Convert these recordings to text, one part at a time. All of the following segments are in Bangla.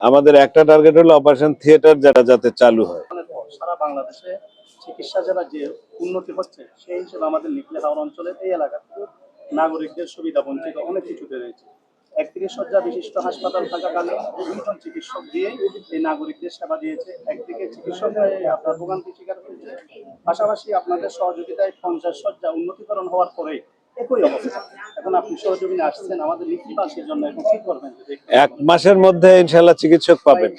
আমাদের একটা টার্গেট হলো অপারেশন থিয়েটার যেটা যাতে চালু হয়। সারা বাংলাদেশে চিকিৎসা সেবা যে উন্নতি হচ্ছে, সেই হিসেবে আমাদের নিকলে হাওর অঞ্চলের এই এলাকাতে নাগরিকদের সুবিধা, বঞ্চিত অনেক কিছুতে রয়েছে। একত্রিশ শয্যা বিশিষ্ট হাসপাতাল থাকাকালে দুইজন চিকিৎসক দিয়ে এই নাগরিকদের সেবা দিয়েছে। একদিকে চিকিৎসক হয়ে আপনার ভোগান্তি স্বীকার করেছে, পাশাপাশি আপনাদের সহযোগিতায় পঞ্চাশ শয্যা উন্নতিকরণ হওয়ার পরে একই অবস্থা। এখন আপনি সহযোগিতা আসছেন আমাদের লিখিবাসীর জন্য এখন কি করবেন? এক মাসের মধ্যে ইনশাল্লাহ চিকিৎসক পাবেন।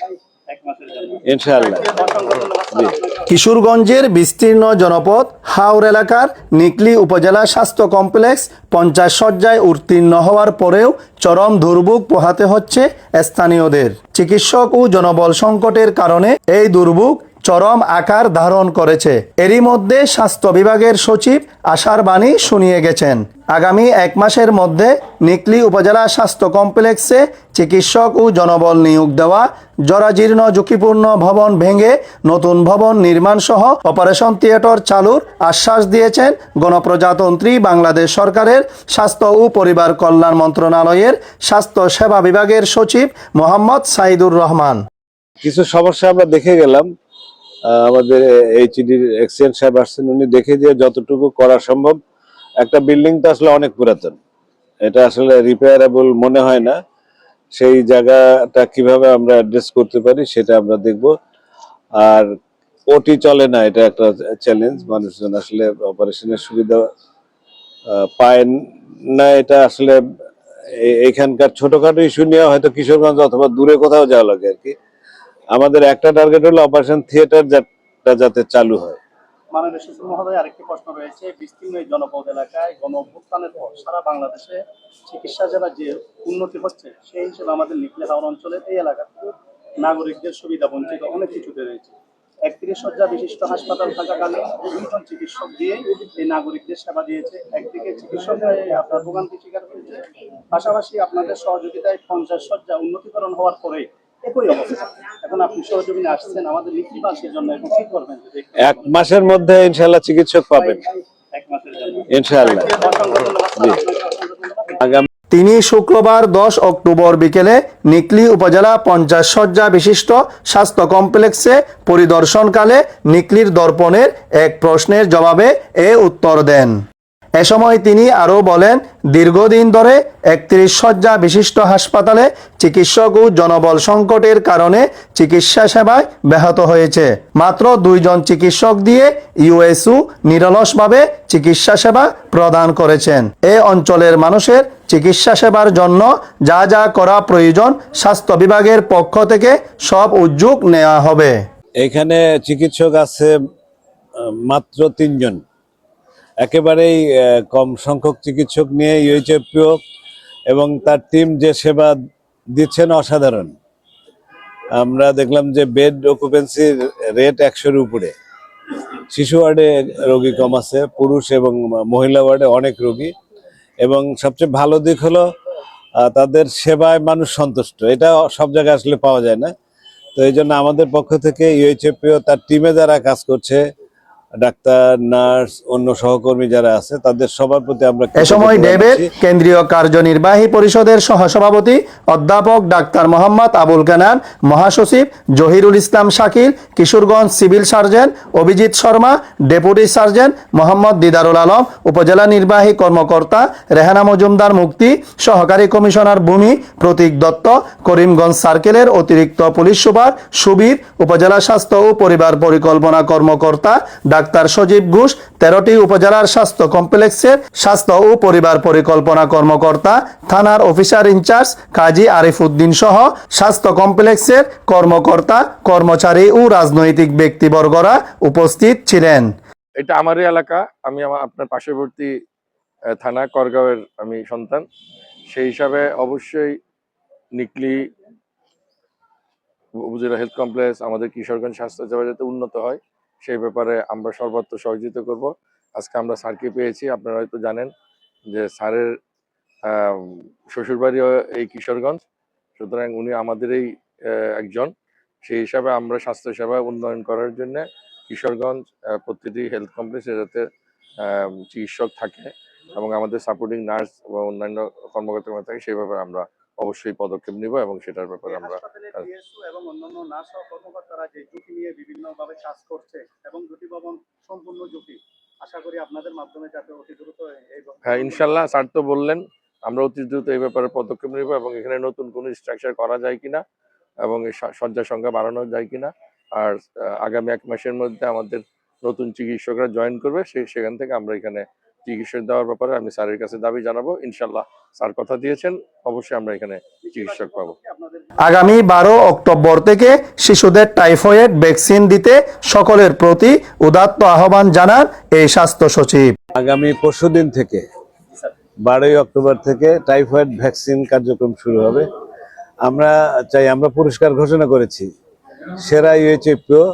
কিশোরগঞ্জের বিস্তীর্ণ জনপদ হাওর এলাকার নিকলি উপজেলা স্বাস্থ্য কমপ্লেক্স পঞ্চাশ শয্যায় উত্তীর্ণ হওয়ার পরেও চরম দুর্ভোগ পোহাতে হচ্ছে স্থানীয়দের। চিকিৎসক ও জনবল সংকটের কারণে এই দুর্ভোগ চরম আকার ধারণ করেছে। এরই মধ্যে স্বাস্থ্য বিভাগের সচিব আশার বাণী শুনিয়ে গেছেন। আগামী এক মাসের মধ্যে নিকলি উপজেলা স্বাস্থ্য কমপ্লেক্সে চিকিৎসক ও জনবল নিয়োগ দেওয়া, জরাজীর্ণ ঝুঁকিপূর্ণ ভবন ভেঙে নতুন ভবন নির্মাণ সহ অপারেশন থিয়েটার চালুর আশ্বাস দিয়েছেন গণপ্রজাতন্ত্রী বাংলাদেশ সরকারের স্বাস্থ্য ও পরিবার কল্যাণ মন্ত্রণালয়ের স্বাস্থ্য সেবা বিভাগের সচিব মোহাম্মদ সাইদুর রহমান। কিছু সমস্যা আমরা দেখে গেলাম। আমাদের এইচডির এক্সচেঞ্জ সাহেব আসছেন, উনি দেখে দিয়ে যতটুকু করা সম্ভব, একটা বিল্ডিং তো আসলে অনেক পুরাতন। এটা আসলে রিপেয়ারেবল মনে হয় না। সেই জায়গাটা কীভাবে আমরা অ্যাড্রেস করতে পারি সেটা আমরা দেখব। আর ওটি চলে না, এটা একটা চ্যালেঞ্জ মানুষজন আসলে অপারেশনের সুবিধা পায় না। এটা আসলে এখানকার ছোটখাটো ইস্যু নিয়ে হয়তো কিশোরগঞ্জ অথবা দূরে কোথাও যাওয়া লাগে আর কি। আমাদের একটা টার্গেট হলো অপারেশন থিয়েটার যাতে চালু হয়। প্রশ্ন রয়েছে। বিস্তীর্ণ জনপদ এলাকায় সারা বাংলাদেশে চিকিৎসা সেবা যে উন্নতি হচ্ছে, সেই হিসেবে আমাদের এই এলাকাতে নাগরিকদের সুবিধা বঞ্চিত অনেক রয়েছে। শয্যা বিশিষ্ট হাসপাতাল চিকিৎসক দিয়ে এই নাগরিকদের সেবা দিয়েছে। একদিকে চিকিৎসক হয়ে আপনার করেছে পাশাপাশি আপনাদের সহযোগিতায় পঞ্চাশ শয্যা উন্নতিকরণ হওয়ার পরে একই অবস্থা। এখন আপনি সহযোগিতা আসছেন আমাদের লিখিবাসীর জন্য এখন কি করবেন? এক মাসের মধ্যে ইনশাল্লাহ চিকিৎসক পাবেন। এক মাসের জন্য। আগামী তিনি শুক্রবার দশ অক্টোবর বিকেলে নিকলি উপজেলা পঞ্চাশ শয্যা বিশিষ্ট স্বাস্থ্য কমপ্লেক্সে পরিদর্শনকালে নিকলির দর্পণের এক প্রশ্নের জবাবে এ উত্তর দেন। এ সময় তিনি আরও বলেন, দীর্ঘদিন ধরে একত্রিশ শয্যা বিশিষ্ট হাসপাতালে চিকিৎসক ও জনবল সংকটের কারণে চিকিৎসা সেবায় ব্যাহত হয়েছে। মাত্র দুইজন চিকিৎসক দিয়ে ইউএসউ নিরলসভাবে চিকিৎসা সেবা প্রদান করেছেন। এ অঞ্চলের মানুষের চিকিৎসা সেবার জন্য যা যা করা প্রয়োজন স্বাস্থ্য বিভাগের পক্ষ থেকে সব উদ্যোগ নেওয়া হবে। এখানে চিকিৎসক আছে মাত্র তিনজন। একেবারেই কম সংখ্যক চিকিৎসক নিয়ে ইউএইচএফপিও এবং তার টিম যে সেবা দিচ্ছেন অসাধারণ। আমরা দেখলাম যে বেড অকুপেন্সির রেট একশোর উপরে। শিশু ওয়ার্ডে রোগী কম আছে, পুরুষ এবং মহিলা ওয়ার্ডে অনেক রোগী এবং সবচেয়ে ভালো দিক হলো তাদের সেবায় মানুষ সন্তুষ্ট। এটা সব জায়গায় আসলে পাওয়া যায় না। তো এই জন্য আমাদের পক্ষ থেকে ইউএইচএফপিও তার টিমে যারা কাজ করছে ডাক্তার নার্স অন্য সহকর্মী যারা আছে তাদের সবার প্রতি আমরা এ সময় ডেবের কেন্দ্রীয় কার্যনির্বাহী পরিষদের সহসভাপতি অধ্যাপক ডাক্তার মোহাম্মদ আবুল কানান মহাসচিব Zahirul Islam Shakil Kishoreganj civil surgeon Abhijit Sharma deputy surgeon Mohammad Didarul Alam উপজেলা নির্বাহী কর্মকর্তা রেহানা মজুমদার মুক্তি সহকারী কমিশনার ভূমি প্রতীক দত্ত করিমগঞ্জ সার্কেলের অতিরিক্ত পুলিশ সুপার সুবীর উপজেলা স্বাস্থ্য ও পরিবার পরিকল্পনা কর্মকর্তা ডাক্তার সজীব ঘোষ, তেরোটি উপজেলার স্বাস্থ্য কমপ্লেক্সের স্বাস্থ্য ও পরিবার পরিকল্পনা কর্মকর্তা, থানার officer in charge Kazi Arif Uddin সহ স্বাস্থ্য কমপ্লেক্সের কর্মকর্তা, কর্মচারী ও রাজনৈতিক ব্যক্তিবর্গরা উপস্থিত ছিলেন। এটা আমারই এলাকা। আমি আমার আপনার পার্শ্ববর্তী থানা করগাঁওয়ের আমি সন্তান। সেই হিসাবে অবশ্যই নিকলি উপজেলা হেলথ কমপ্লেক্স, আমাদের কিশোরগঞ্জ স্বাস্থ্য সেবা যাতে উন্নত হয়। সেই ব্যাপারে আমরা সর্বত্র সহযোগিতা করব। আজকে আমরা স্যারকে পেয়েছি, আপনারা হয়তো জানেন যে স্যারের শ্বশুরবাড়ি এই কিশোরগঞ্জ। সুতরাং উনি আমাদেরই একজন। সেই হিসাবে আমরা স্বাস্থ্য সেবা উন্নয়ন করার জন্য কিশোরগঞ্জ প্রতিটি হেলথ কমপ্লেক্সে যাতে চিকিৎসক থাকে এবং আমাদের সাপোর্টিং নার্স বা অন্যান্য কর্মকর্তা থাকে সেই ব্যাপারে আমরা অবশ্যই পদক্ষেপ নিব এবং সেটার ব্যাপারে আমরা এবং অন্যান্য নার্স কর্মকর্তারা যে ঝুঁকি নিয়ে বিভিন্নভাবে কাজ করছে এবং ঝুঁকি ভবন সম্পূর্ণ ঝুঁকি আশা করি আপনাদের মাধ্যমে যাতে অতি দ্রুত হ্যাঁ ইনশাল্লাহ স্যার তো বললেন আমরা অতি দ্রুত এই ব্যাপারে পদক্ষেপ নিব এবং এখানে নতুন কোনো স্ট্রাকচার করা যায় কিনা এবং শয্যা সংখ্যা বাড়ানো যায় কিনা। আর আগামী এক মাসের মধ্যে আমাদের নতুন চিকিৎসকরা জয়েন করবে সেই সেখান থেকে আমরা এখানে চিকিৎসক দেওয়ার ব্যাপারে আমি স্যারের কাছে দাবি জানাব। ইনশাল্লাহ স্যার কথা দিয়েছেন অবশ্যই আমরা এখানে চিকিৎসক পাবো। আগামী বারো অক্টোবর থেকে শিশুদের টাইফয়েড ভ্যাকসিন দিতে সকলের প্রতি উদাত্ত আহ্বান জানান এই স্বাস্থ্য সচিব। আগামী পরশুদিন থেকে বারোই অক্টোবর থেকে টাইফয়েড ভ্যাকসিন কার্যক্রম শুরু হবে। আমরা চাই আমরা পুরস্কার ঘোষণা করেছি। সেরা ইউএচএফপিও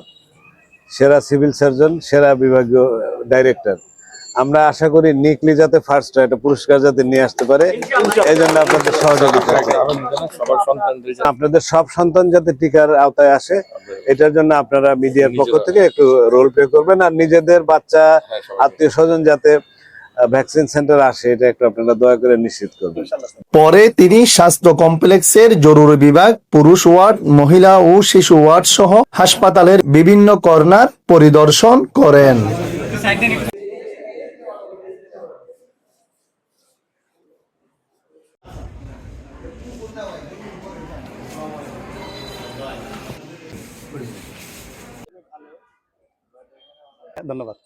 সেরা সিভিল সার্জন সেরা বিভাগীয় ডাইরেক্টর। আমরা আশা করি নিকলি যাতে ফার্স্ট হয় এটা পুরস্কার যাতে নিয়ে আসতে পারে এই জন্য আপনাদের সহযোগিতা আপনাদের সব সন্তান যাতে টিকার আওতায় আসে এটার জন্য আপনারা মিডিয়ার পক্ষ থেকে একটু রোল প্লে করবেন আর নিজেদের বাচ্চা হ্যাঁ, আত্মীয় স্বজন যাতে ভ্যাকসিন সেন্টার আসে এটা একটু আপনারা দয়া করে নিশ্চিত করবেন। পরে তিনি স্বাস্থ্য কমপ্লেক্সের জরুরি বিভাগ পুরুষ ওয়ার্ড মহিলা ও শিশু ওয়ার্ড সহ হাসপাতালের বিভিন্ন কর্নার পরিদর্শন করেন। ধন্যবাদ।